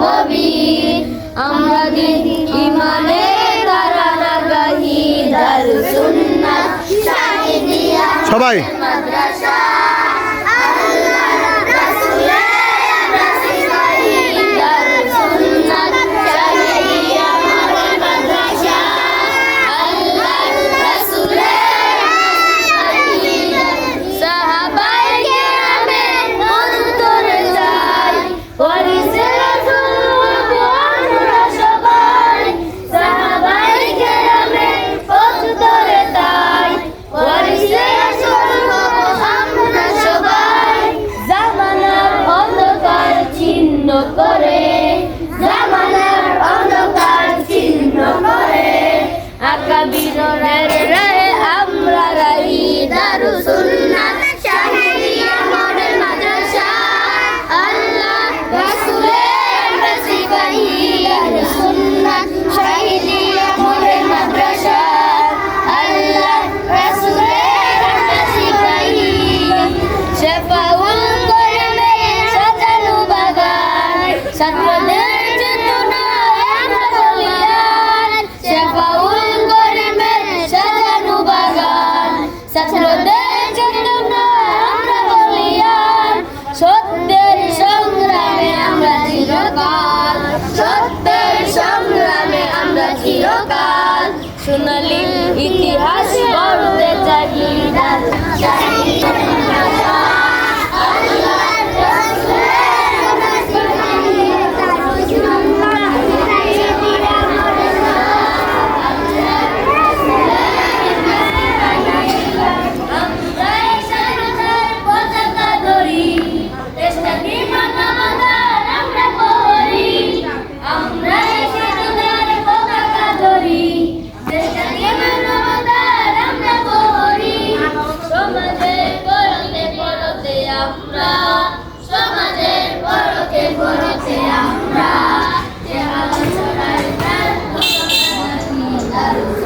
কবীর আমরা দিন ইমানে তারা নাগাহি দারুসুন্নাহ সবাই। মাদ্রাসা। করে জামানার অন্ধকার ছিন্ন করে। আকাবিরের রে আমরা রাই দারু ছাত্রদের বলিয়ান শেফাউল করিমে সাজানো বাগান। ছাত্রদের চেতনায় আমরা বলিয়ান সত্যের সংগ্রামে সোনালি ইতিহাস গড়তে চাই 아